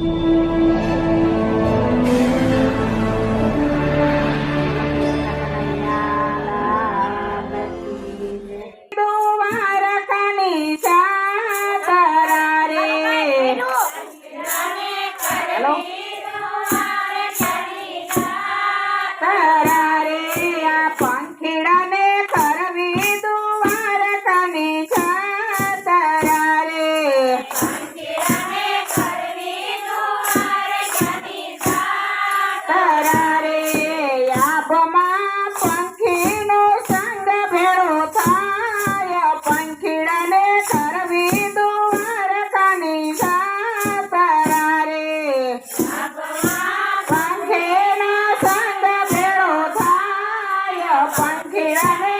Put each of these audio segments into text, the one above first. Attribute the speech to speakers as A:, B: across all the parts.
A: Thank you. 给大妹。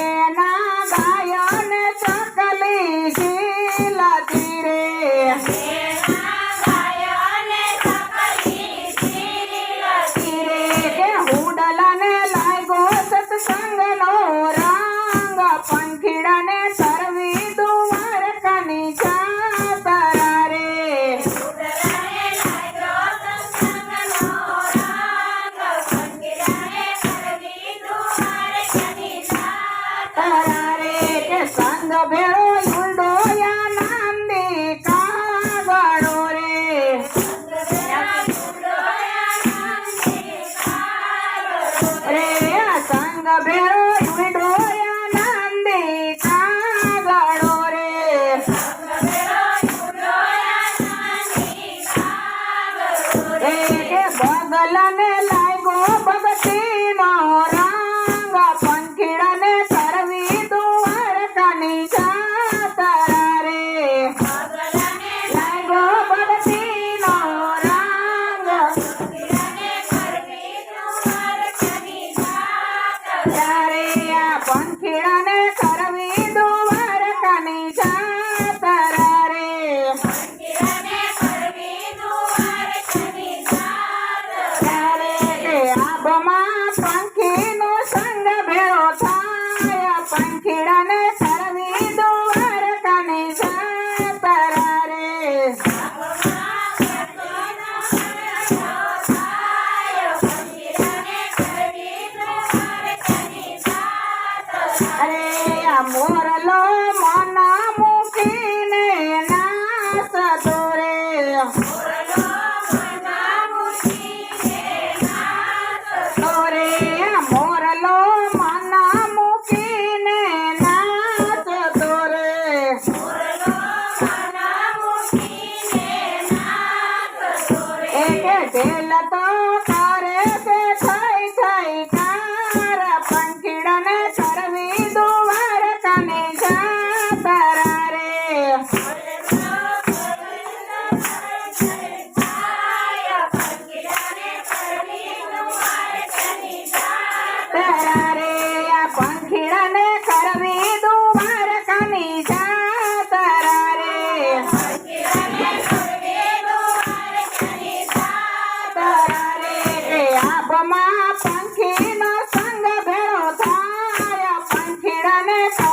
A: પંખીડાને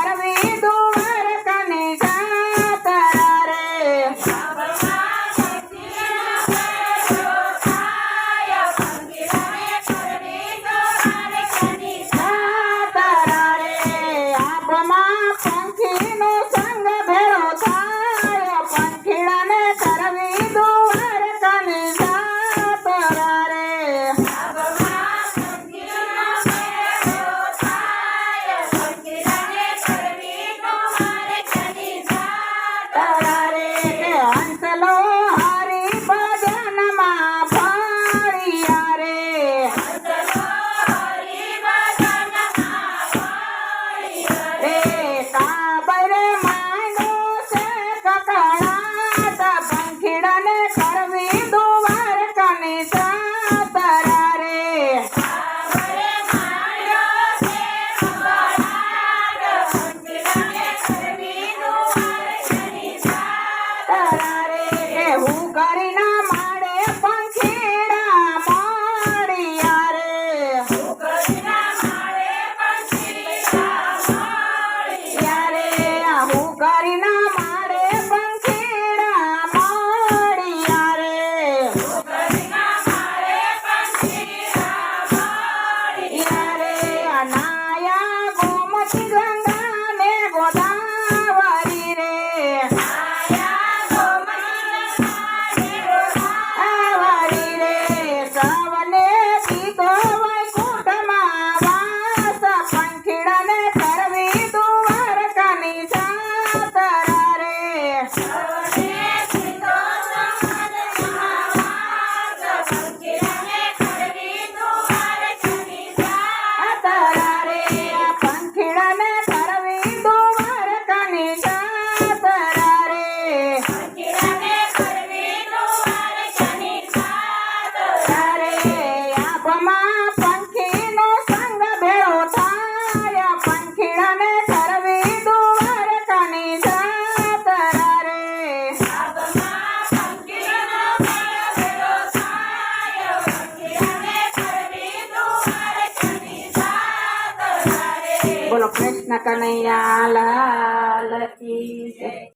A: Kanaiya Lal key